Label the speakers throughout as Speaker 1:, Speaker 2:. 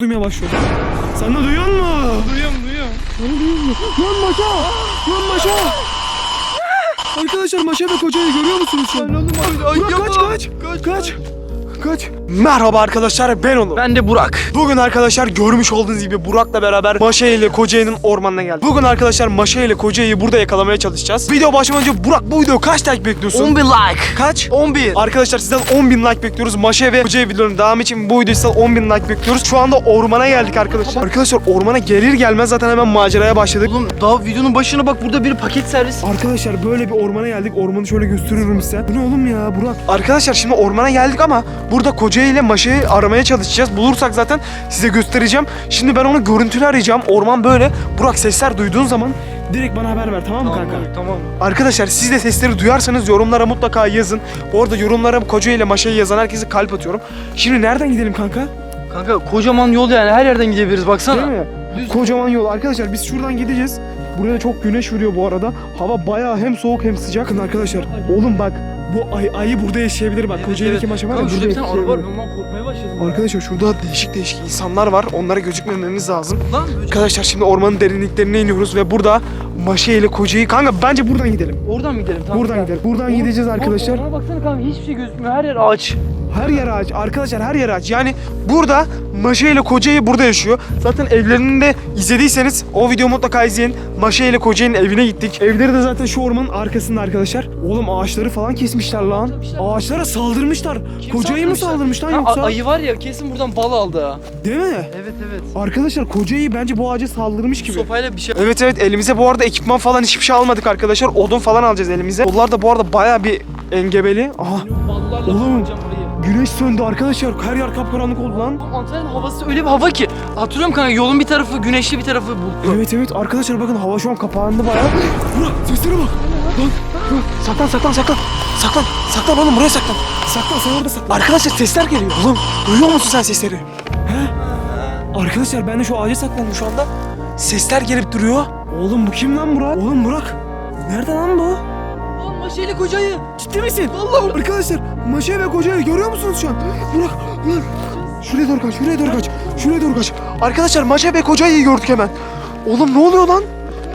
Speaker 1: duymaya başlıyor. Sen de duyuyor musun?
Speaker 2: Duyuyorum duyuyorum.
Speaker 1: Lan maşa! Lan maşa! Arkadaşlar maşa ve kocayı görüyor musunuz şu an? Burak kaç kaç! Kaç kaç! Kaç! Merhaba arkadaşlar ben Onur.
Speaker 2: Ben de Burak.
Speaker 1: Bugün arkadaşlar görmüş olduğunuz gibi Burak'la beraber Maşa ile Kocayı'nın ormanına geldik. Bugün arkadaşlar Maşa ile Kocayı'yı burada yakalamaya çalışacağız. Video başlamadan önce Burak bu video kaç like bekliyorsun?
Speaker 2: 11 like.
Speaker 1: Kaç?
Speaker 2: 11.
Speaker 1: Arkadaşlar sizden 10.000 like bekliyoruz. Maşa ve Kocayı videolarının devamı için bu videoyu sizden 10.000 like bekliyoruz. Şu anda ormana geldik arkadaşlar. Arkadaşlar ormana gelir gelmez zaten hemen maceraya başladık.
Speaker 2: Oğlum daha videonun başına bak burada bir paket servis.
Speaker 1: Arkadaşlar böyle bir ormana geldik. Ormanı şöyle gösteriyorum size. Bu ne oğlum ya Burak? Arkadaşlar şimdi ormana geldik ama burada Koca ile Maşa'yı aramaya çalışacağız. Bulursak zaten size göstereceğim. Şimdi ben onu görüntülü arayacağım. Orman böyle. Burak sesler duyduğun zaman direkt bana haber ver tamam mı kanka?
Speaker 2: Tamam.
Speaker 1: Arkadaşlar siz de sesleri duyarsanız yorumlara mutlaka yazın. Bu arada yorumlara Koca ile Maşa'yı yazan herkese kalp atıyorum. Şimdi nereden gidelim kanka?
Speaker 2: Kanka kocaman yol yani her yerden gidebiliriz baksana.
Speaker 1: Değil mi?
Speaker 2: Düz.
Speaker 1: Kocaman yol. Arkadaşlar biz şuradan gideceğiz. Buraya çok güneş vuruyor bu arada. Hava bayağı hem soğuk hem sıcak. Arkadaşlar. Oğlum bak bu ay ayı burada yaşayabilir bak.
Speaker 2: Evet,
Speaker 1: Kocaeli'deki
Speaker 2: evet.
Speaker 1: maşa var ya
Speaker 2: Kanka
Speaker 1: burada
Speaker 2: bir tane araba var.
Speaker 1: yaşayabilir.
Speaker 2: Ben korkmaya başladım.
Speaker 1: Arkadaşlar şurada değişik değişik insanlar var. Onlara gözükmememiz lazım.
Speaker 2: Lan
Speaker 1: Arkadaşlar şimdi ormanın derinliklerine iniyoruz ve burada Maşa ile Koca'yı... Kanka bence buradan gidelim.
Speaker 2: Oradan mı gidelim? Tamam.
Speaker 1: Buradan gidelim. Buradan
Speaker 2: Oğlum,
Speaker 1: gideceğiz arkadaşlar.
Speaker 2: Ormana baksana kanka hiçbir şey gözükmüyor. Her yer ağaç.
Speaker 1: Her yer ağaç. Arkadaşlar her yer ağaç. Yani burada Maşa ile Kocayı burada yaşıyor. Zaten evlerini de izlediyseniz o videoyu mutlaka izleyin. Maşa ile Kocayı'nın evine gittik. Evleri de zaten şu ormanın arkasında arkadaşlar. Oğlum ağaçları falan kesmişler lan. Ağaçlara saldırmışlar.
Speaker 2: Kim
Speaker 1: Kocayı mı saldırmış lan yoksa?
Speaker 2: ayı var ya kesin buradan bal aldı ha.
Speaker 1: Değil mi?
Speaker 2: Evet evet.
Speaker 1: Arkadaşlar Kocayı bence bu ağaca saldırmış gibi.
Speaker 2: Sopayla bir şey.
Speaker 1: Evet evet elimize bu arada ekipman falan hiçbir şey almadık arkadaşlar. Odun falan alacağız elimize. Onlar da bu arada baya bir engebeli. Aha Oğlum. Güneş söndü arkadaşlar. Her yer kapkaranlık oldu lan.
Speaker 2: Antalya'nın havası öyle bir hava ki. Hatırlıyorum kanka yolun bir tarafı güneşli bir tarafı bulutlu.
Speaker 1: Evet evet arkadaşlar bakın hava şu an kapandı bayağı. Burak seslere bak. Lan saklan saklan saklan. Saklan saklan oğlum buraya saklan. Saklan sen orada saklan. Arkadaşlar sesler geliyor. Oğlum duyuyor musun sen sesleri? He? Arkadaşlar ben de şu ağaca saklandım şu anda. Sesler gelip duruyor. Oğlum bu kim lan Burak? Oğlum Burak. Nerede lan bu?
Speaker 2: Lan maşayla kocayı.
Speaker 1: Ciddi misin?
Speaker 2: Vallahi
Speaker 1: Arkadaşlar Maşa ve Koca'yı görüyor musunuz şu an? Burak, Burak. Şuraya doğru kaç, şuraya doğru kaç. Şuraya doğru kaç. Arkadaşlar Maşa ve Koca'yı gördük hemen. Oğlum ne oluyor lan?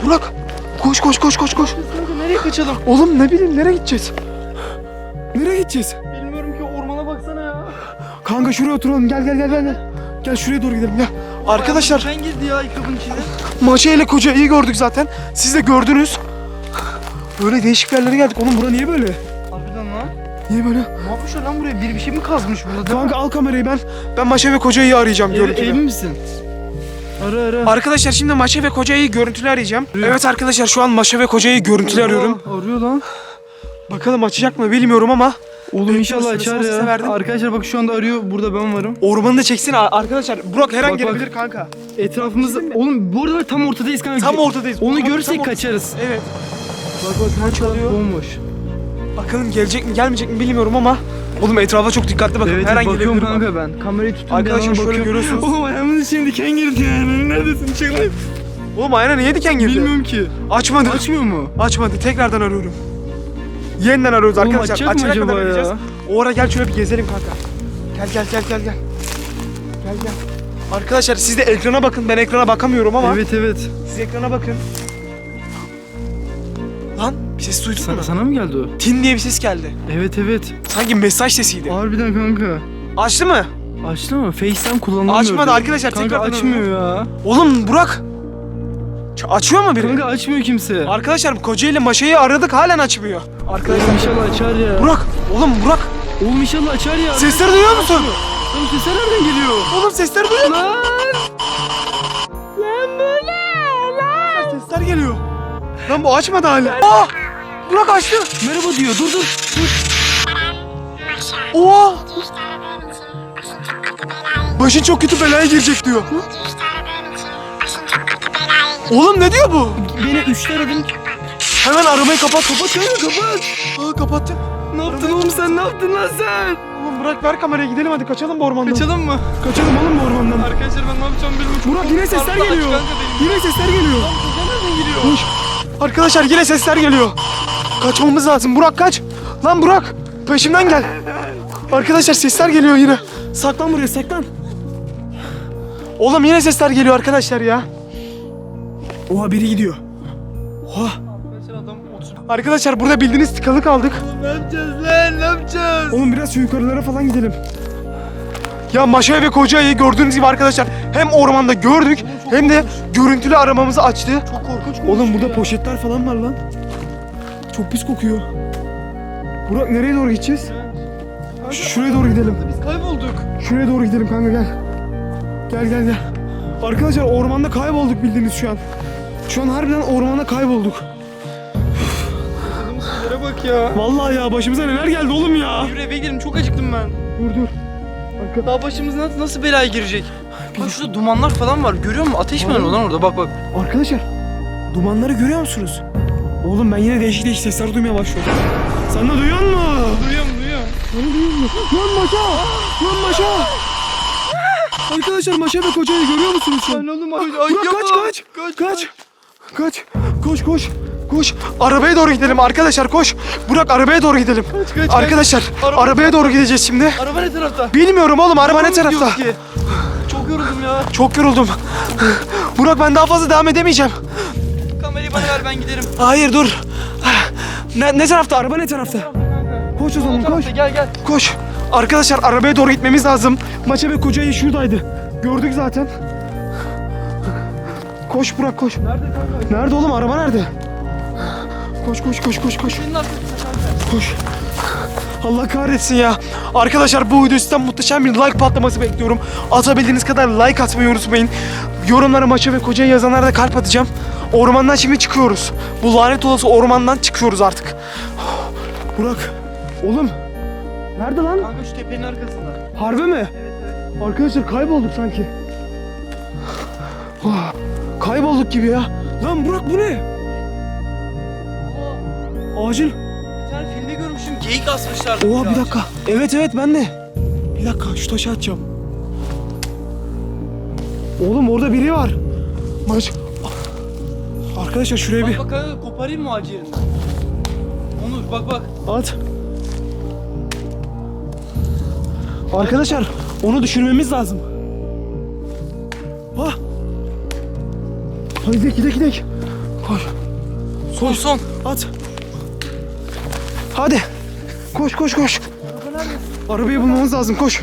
Speaker 1: Burak. Koş koş koş koş koş.
Speaker 2: Kanka nereye kaçalım?
Speaker 1: Oğlum ne bileyim nereye gideceğiz? Nereye gideceğiz?
Speaker 2: Bilmiyorum ki ormana baksana ya.
Speaker 1: Kanka şuraya oturalım. Gel gel gel gel. gel. Şuraya doğru gidelim gel. Arkadaşlar
Speaker 2: Ben girdi ya ayakkabının içine.
Speaker 1: Maşa ile Koca'yı gördük zaten. Siz de gördünüz. Böyle değişik yerlere geldik. Oğlum bura niye böyle?
Speaker 2: Harbiden lan.
Speaker 1: Niye böyle?
Speaker 2: Ne yapmışlar lan buraya? Biri bir şey mi kazmış burada?
Speaker 1: Kanka al kamerayı ben. Ben Maşa ve Koca'yı arayacağım
Speaker 2: Ev,
Speaker 1: görüntülü.
Speaker 2: emin misin? Ara ara.
Speaker 1: Arkadaşlar şimdi Maşa ve Koca'yı görüntülü arayacağım. Evet arkadaşlar şu an Maşa ve Koca'yı görüntülü arıyorum.
Speaker 2: Aa, Arıyor lan.
Speaker 1: Bakalım açacak mı bilmiyorum ama
Speaker 2: Oğlum inşallah açar ya.
Speaker 1: verdim.
Speaker 2: Arkadaşlar bak şu anda arıyor. Burada ben varım.
Speaker 1: ormanı da çeksin a- arkadaşlar. Burak her an
Speaker 2: Bak, bak.
Speaker 1: gelebilir kanka.
Speaker 2: Etrafımızda... Oğlum bu arada tam ortadayız kanka.
Speaker 1: Tam ortadayız.
Speaker 2: Onu
Speaker 1: Tam-
Speaker 2: görürsek
Speaker 1: tam
Speaker 2: kaçarız.
Speaker 1: Evet.
Speaker 2: Bak
Speaker 1: an çalıyor.
Speaker 2: Bomboş.
Speaker 1: Bakalım gelecek mi gelmeyecek mi bilmiyorum ama oğlum etrafa çok dikkatli bakın.
Speaker 2: Evet
Speaker 1: her an
Speaker 2: bakıyorum kanka ben. Kamerayı tuttum.
Speaker 1: Arkadaşlar şöyle
Speaker 2: bakıyorum.
Speaker 1: görüyorsunuz.
Speaker 2: Oğlum ayağımın içine diken girdi yani. Neredesin? Çık lan.
Speaker 1: Oğlum ayağına niye diken girdi?
Speaker 2: Bilmiyorum ki.
Speaker 1: Açmadı.
Speaker 2: Açmıyor mu?
Speaker 1: Açmadı. Tekrardan arıyorum. Yeniden arıyoruz
Speaker 2: Oğlum
Speaker 1: arkadaşlar.
Speaker 2: açacak mı acaba
Speaker 1: kadar
Speaker 2: ya?
Speaker 1: arayacağız. O ara gel şöyle bir gezelim kanka. Gel gel gel gel gel. Gel gel. Arkadaşlar siz de ekrana bakın. Ben ekrana bakamıyorum ama.
Speaker 2: Evet evet.
Speaker 1: Siz ekrana bakın. Lan bir ses duydun
Speaker 2: Sana,
Speaker 1: mu?
Speaker 2: sana mı geldi o?
Speaker 1: Tin diye bir ses geldi.
Speaker 2: Evet evet.
Speaker 1: Sanki mesaj sesiydi.
Speaker 2: Harbiden kanka.
Speaker 1: Açtı mı?
Speaker 2: Açtı mı? FaceTime kullanılamıyor.
Speaker 1: Açmadı arkadaşlar,
Speaker 2: Kanka
Speaker 1: tekrardan
Speaker 2: açmıyor ya.
Speaker 1: Oğlum Burak. Ç- açıyor mu biri?
Speaker 2: Kanka açmıyor kimse.
Speaker 1: Arkadaşlar Koca ile Maşa'yı aradık halen açmıyor. Arkadaşlar.
Speaker 2: Oğlum inşallah açar ya.
Speaker 1: Burak. Oğlum Burak.
Speaker 2: Oğlum inşallah açar ya.
Speaker 1: Sesleri duyuyor musun?
Speaker 2: Oğlum sesler nereden geliyor?
Speaker 1: Oğlum sesleri duyuyor musun?
Speaker 2: Lan!
Speaker 1: Sesler geliyor. Lan bu açmadı hala. Aa! Burak açtı.
Speaker 2: Merhaba diyor. Dur dur.
Speaker 1: Oha! Başın çok kötü belaya girecek diyor. Oğlum ne diyor bu?
Speaker 2: Beni üçte aradın.
Speaker 1: Hemen arabayı kapat. Kapat kanka kapat. Aa kapattı.
Speaker 2: Ne yaptın oğlum sen ne yaptın lan sen?
Speaker 1: Oğlum bırak ver kamerayı gidelim hadi kaçalım bu ormandan.
Speaker 2: Kaçalım mı?
Speaker 1: Kaçalım oğlum bu ormandan.
Speaker 2: Arkadaşlar ben ne yapacağım bilmiyorum.
Speaker 1: Burak yine sesler geliyor. Yine sesler geliyor.
Speaker 2: Koca nereden geliyor?
Speaker 1: Koş. Arkadaşlar yine sesler geliyor. Kaçmamız lazım. Burak kaç. Lan Burak peşimden gel. Arkadaşlar sesler geliyor yine. Saklan buraya saklan. Oğlum yine sesler geliyor arkadaşlar ya. Oha biri gidiyor. Oha. Arkadaşlar burada bildiğiniz tıkalı kaldık.
Speaker 2: Ne yapacağız lan ne yapacağız?
Speaker 1: Oğlum biraz şu yukarılara falan gidelim. Ya Maşa ve Koca Ayı'yı gördüğünüz gibi arkadaşlar hem ormanda gördük hem de görüntülü aramamızı açtı.
Speaker 2: Çok korkunç
Speaker 1: Oğlum burada poşetler falan var lan. Çok pis kokuyor. Burak nereye doğru gideceğiz? Şuraya doğru gidelim.
Speaker 2: Biz kaybolduk.
Speaker 1: Şuraya doğru gidelim kanka gel. Gel gel gel. Arkadaşlar ormanda kaybolduk bildiğiniz şu an. Şu an harbiden ormanda kaybolduk.
Speaker 2: Yere bak ya.
Speaker 1: Vallahi ya başımıza neler geldi oğlum ya.
Speaker 2: Yürü eve gidelim çok acıktım ben.
Speaker 1: Dur dur. Arka...
Speaker 2: Daha başımız nasıl, nasıl belaya girecek? Bak şurada dumanlar falan var. Görüyor musun? Ateş mi yanıyor lan orada? Bak bak.
Speaker 1: Arkadaşlar dumanları görüyor musunuz? Oğlum ben yine değişik değişik sesler duymaya başlıyorum. Sen de duyuyor musun?
Speaker 2: Duyuyorum duyuyorum.
Speaker 1: Onu duyuyor musun? Lan Maşa! Lan Maşa! Arkadaşlar Maşa ve Koca'yı görüyor musunuz şu an?
Speaker 2: Lan oğlum ay,
Speaker 1: Burak kaç
Speaker 2: yapma.
Speaker 1: kaç!
Speaker 2: Kaç
Speaker 1: Kaç! Kaç! Koş koş! Koş! Arabaya doğru gidelim arkadaşlar koş! Burak arabaya doğru gidelim.
Speaker 2: Kaç, kaç,
Speaker 1: Arkadaşlar
Speaker 2: Araba-
Speaker 1: arabaya doğru gideceğiz şimdi.
Speaker 2: Araba ne tarafta?
Speaker 1: Bilmiyorum oğlum araba ne tarafta?
Speaker 2: ki. Çok yoruldum ya.
Speaker 1: Çok yoruldum. Burak ben daha fazla devam edemeyeceğim.
Speaker 2: Kamerayı bana ver ben giderim.
Speaker 1: Hayır dur. Ne, ne tarafta? Araba ne tarafta? Koş o zaman koş.
Speaker 2: Gel gel.
Speaker 1: Koş. Arkadaşlar arabaya doğru gitmemiz lazım. Maça ve kocayı şuradaydı. Gördük zaten. Koş Burak koş.
Speaker 2: Nerede
Speaker 1: oğlum araba nerede? Koş koş koş koş koş. Koş. Allah kahretsin ya. Arkadaşlar bu video sizden muhteşem bir like patlaması bekliyorum. Atabildiğiniz kadar like atmayı unutmayın. Yorumlara maça ve kocaya yazanlara da kalp atacağım. Ormandan şimdi çıkıyoruz. Bu lanet olası ormandan çıkıyoruz artık. Burak. Oğlum. Nerede lan?
Speaker 2: Kanka şu tepenin arkasında.
Speaker 1: Harbi mi? Arkadaşlar kaybolduk sanki. Oh, kaybolduk gibi ya. Lan Burak bu ne? Ağacın.
Speaker 2: Bir tane filmde görmüşüm. Geyik asmışlar.
Speaker 1: Oha bir dakika. Evet evet ben de. Bir dakika şu taşı atacağım. Oğlum orada biri var. Maç. Arkadaşlar şuraya bir
Speaker 2: Bak bak koparayım mı ağacı yerinden? Onur bak bak.
Speaker 1: at. Arkadaşlar onu düşürmemiz lazım. Ah. Hadi gidelim gidelim gidelim. Koş.
Speaker 2: Son son.
Speaker 1: At. Hadi. Koş koş koş. Arabayı bulmamız lazım koş.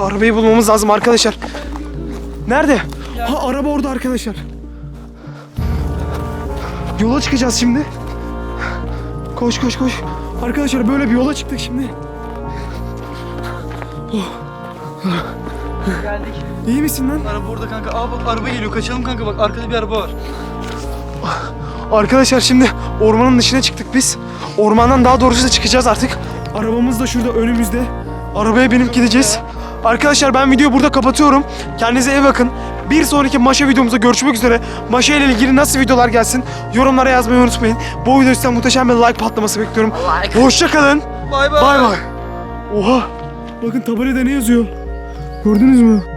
Speaker 1: Arabayı bulmamız lazım arkadaşlar. Nerede? Ha araba orada arkadaşlar. Yola çıkacağız şimdi. Koş koş koş. Arkadaşlar böyle bir yola çıktık şimdi.
Speaker 2: Geldik.
Speaker 1: İyi misin lan?
Speaker 2: Araba orada kanka. Aa bak araba geliyor. Kaçalım kanka bak arkada bir araba var.
Speaker 1: Arkadaşlar şimdi ormanın dışına çıktık biz. Ormandan daha doğrusu da çıkacağız artık. Arabamız da şurada önümüzde. Arabaya binip gideceğiz. Arkadaşlar ben videoyu burada kapatıyorum. Kendinize iyi bakın. Bir sonraki Maşa videomuzda görüşmek üzere. Maşa ile ilgili nasıl videolar gelsin yorumlara yazmayı unutmayın. Bu video sizden muhteşem bir like patlaması bekliyorum.
Speaker 2: Like.
Speaker 1: Hoşçakalın.
Speaker 2: Bay bay.
Speaker 1: Bay bay. Oha. Bakın tabelada ne yazıyor? Gördünüz mü?